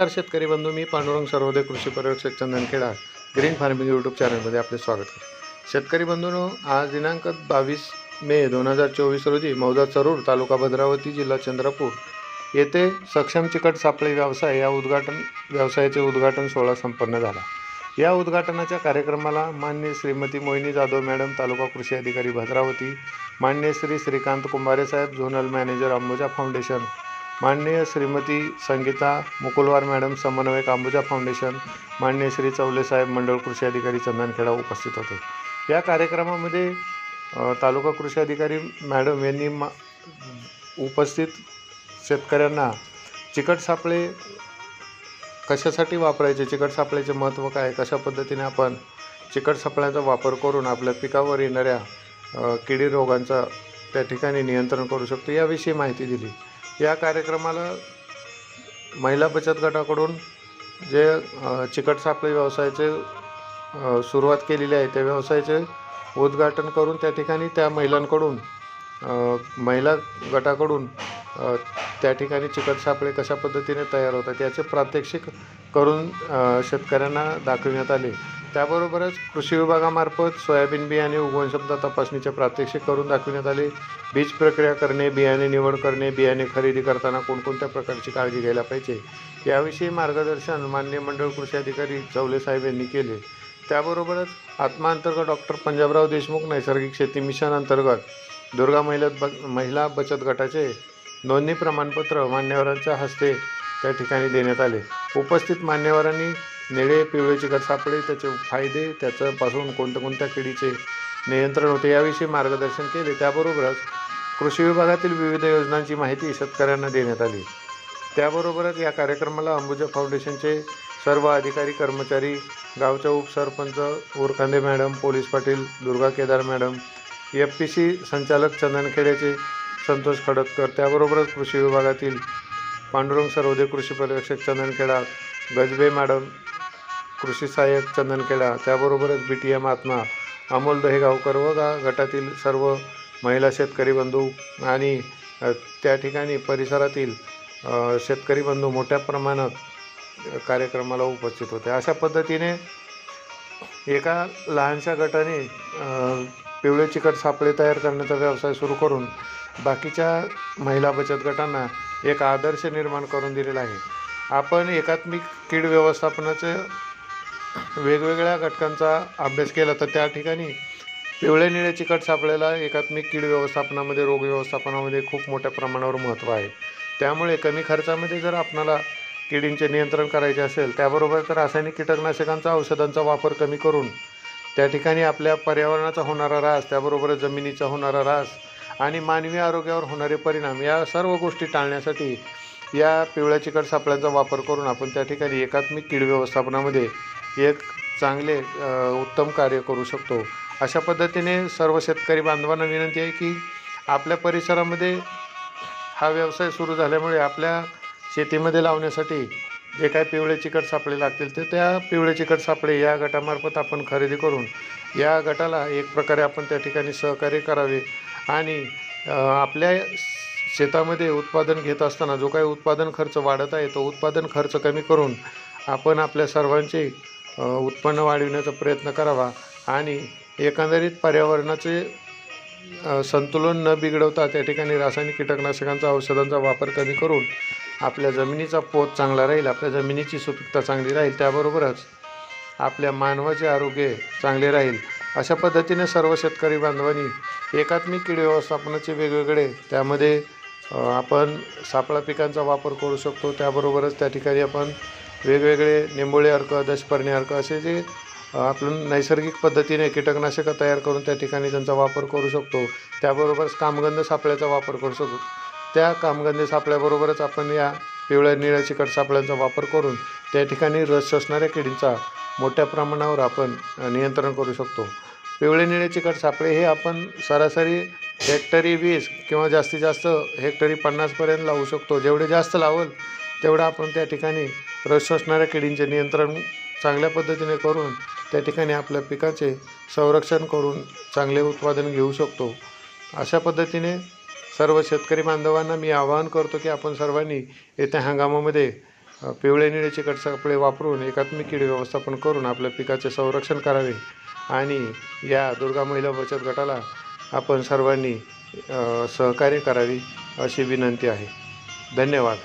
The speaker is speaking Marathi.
नमस्कार शेतकरी बंधू मी पांडुरंग सर्वोदय कृषी पर्यवेक्षक चंदनखेडा ग्रीन फार्मिंग यूट्यूब चॅनलमध्ये आपले स्वागत आहे शेतकरी बंधूंनो आज दिनांक बावीस मे दोन हजार चोवीस रोजी मौजा चरूर तालुका भद्रावती जिल्हा चंद्रपूर येथे सक्षम चिकट सापळे व्यवसाय या उद्घाटन व्यवसायाचे उद्घाटन सोहळा संपन्न झाला. या उद्घाटनाच्या कार्यक्रमाला मान्य श्रीमती मोहिनी जाधव मॅडम तालुका कृषी अधिकारी भद्रावती मान्य श्री श्रीकांत कुंभारे साहेब झोनल मॅनेजर अंबुजा फाउंडेशन माननीय श्रीमती संगीता मुकुलवार मॅडम समन्वयक अंबुजा फाउंडेशन माननीय श्री चौलेसाहेब मंडळ कृषी अधिकारी चंदनखेडा उपस्थित होते. या कार्यक्रमामध्ये तालुका कृषी अधिकारी मॅडम यांनी मा उपस्थित शेतकऱ्यांना चिकट सापळे कशासाठी वापरायचे चिकट सापळेचे महत्त्व काय कशा पद्धतीने आपण चिकट सापळ्याचा वापर करून आपल्या पिकावर येणाऱ्या किडी रोगांचा त्या ठिकाणी नियंत्रण करू शकतो याविषयी माहिती दिली. या कार्यक्रमाला महिला बचत गटाकडून जे चिकट सापळे व्यवसायाचे सुरुवात केलेली आहे त्या व्यवसायाचे उद्घाटन करून त्या ठिकाणी त्या महिलांकडून महिला गटाकडून त्या ठिकाणी चिकट सापळे कशा पद्धतीने तयार होतात याचे प्रात्यक्षिक करून शेतकऱ्यांना दाखविण्यात आले. त्याबरोबरच कृषी विभागामार्फत सोयाबीन बियाणे उगवण शब्द तपासणीचे प्रात्यक्षिक करून दाखविण्यात आले. बीज प्रक्रिया करणे बियाणे निवड करणे बियाणे खरेदी करताना कोणकोणत्या प्रकारची काळजी घ्यायला पाहिजे याविषयी मार्गदर्शन मान्य मंडळ कृषी अधिकारी चौले साहेब यांनी केले. त्याबरोबरच आत्माअंतर्गत डॉक्टर पंजाबराव देशमुख नैसर्गिक शेती मिशन अंतर्गत दुर्गा महिला ब महिला बचत गटाचे नोंदणी प्रमाणपत्र मान्यवरांच्या हस्ते त्या ठिकाणी देण्यात आले. उपस्थित मान्यवरांनी निळे पिवळे चिकट सापळे त्याचे फायदे त्याच्यापासून कोणत्या कोणत्या किडीचे नियंत्रण होते याविषयी मार्गदर्शन केले. त्याबरोबरच कृषी विभागातील विविध योजनांची माहिती शेतकऱ्यांना देण्यात आली. त्याबरोबरच या कार्यक्रमाला अंबुजा फाउंडेशनचे सर्व अधिकारी कर्मचारी गावच्या उपसरपंच Urkhande madam police Patil Durga Kedar madam F P C संचालक चंदनखेड्याचे संतोष खडतकर त्याबरोबरच कृषी विभागातील पांडुरंग सरोदे कृषी पर्यवेक्षक चंदनखेडा गजबे मॅडम कृषी सहाय्यक चंदनखेडा त्याबरोबरच बी टी एम आत्मा अमोल दहेगावकर व गा गटातील सर्व महिला शेतकरी बंधू आणि त्या ठिकाणी परिसरातील शेतकरी बंधू मोठ्या प्रमाणात कार्यक्रमाला उपस्थित होते. अशा पद्धतीने एका लहानशा गटाने पिवळे चिकट सापळे तयार करण्याचा व्यवसाय सुरू करून बाकीच्या महिला बचत गटांना एक आदर्श निर्माण करून दिलेला आहे. आपण एकात्मिक कीड व्यवस्थापनाचं वेगवेगळ्या घटकांचा अभ्यास केला तर त्या ठिकाणी पिवळे निळे चिकट सापळेला एकात्मिक कीड व्यवस्थापनामध्ये रोग व्यवस्थापनामध्ये खूप मोठ्या प्रमाणावर महत्त्व आहे. त्यामुळे कमी खर्चामध्ये जर आपणाला किडींचे नियंत्रण करायचे असेल त्याबरोबर तर रासायनिक कीटकनाशकांचा औषधांचा वापर कमी करून त्या ठिकाणी आपल्या पर्यावरणाचा होणारा ऱ्हास त्याबरोबर जमिनीचा होणारा ऱ्हास आणि मानवी आरोग्यावर होणारे परिणाम या सर्व गोष्टी टाळण्यासाठी या पिवळ्या चिकट सापळ्यांचा वापर करून आपण त्या ठिकाणी एकात्मिक कीड व्यवस्थापनामध्ये एक चांगले उत्तम कार्य करू शकतो. अशा पद्धतीने सर्व शेतकरी बांधवांना विनंती आहे की आपल्या परिसरामध्ये हा व्यवसाय सुरू झाल्यामुळे आपल्या शेतीमध्ये लावण्यासाठी जे काय पिवळे चिकट सापळे लागतील ते त्या पिवळे चिकट सापळे या गटामार्फत आपण खरेदी करून या गटाला एक प्रकारे आपण त्या ठिकाणी सहकार्य करावे आणि आपल्या शेतामध्ये उत्पादन घेत असताना जो काही उत्पादन खर्च वाढत आहे तो उत्पादन खर्च कमी करून आपण आपल्या सर्वांचे उत्पन्न वाढविण्याचा प्रयत्न करावा आणि एकंदरीत पर्यावरणाचे संतुलन न बिघडवता त्या ठिकाणी रासायनिक कीटकनाशकांचा औषधांचा वापर कमी करून आपल्या जमिनीचा पोत चांगला राहील आपल्या जमिनीची सुपीकता चांगली राहील त्याबरोबरच आपल्या मानवाचे आरोग्य चांगले राहील. अशा पद्धतीने सर्व शेतकरी बांधवांनी एकात्मिक कीड व्यवस्थापनाचे वेगवेगळे त्यामध्ये आपण सापळा पिकांचा वापर करू शकतो त्याबरोबरच त्या ठिकाणी आपण वेगवेगळे निंबोळे अर्क दशपर्णी अर्क असे जे आपण नैसर्गिक पद्धतीने कीटकनाशकं तयार करून त्या ठिकाणी त्यांचा वापर करू शकतो. त्याबरोबरच कामगंध सापळ्याचा वापर करू शकतो. त्या कामगंध सापळ्याबरोबरच आपण या पिवळ्या निळ्या चिकट सापळ्यांचा वापर करून त्या ठिकाणी रस शोषणाऱ्या किडींचा मोठ्या प्रमाणावर आपण नियंत्रण करू शकतो. पिवळे निळे चिकट सापळे हे आपण सरासरी हेक्टरी वीस किंवा जास्तीत जास्त हेक्टरी पन्नासपर्यंत लावू शकतो. जेवढे जास्त लावल तेवढं आपण त्या ठिकाणी रस असणाऱ्या किडींचे नियंत्रण चांगल्या पद्धतीने करून त्या ठिकाणी आपल्या पिकाचे संरक्षण करून चांगले उत्पादन घेऊ शकतो. अशा पद्धतीने सर्व शेतकरी बांधवांना मी आवाहन करतो की आपण सर्वांनी येत्या हंगामामध्ये पिवळे निळेचे कटसापळे वापरून एकात्मिक कीड व्यवस्थापन करून आपल्या पिकाचे संरक्षण करावे आणि या दुर्गा महिला बचत गटाला आपण सर्वांनी सहकार्य करावी अशी विनंती आहे. धन्यवाद.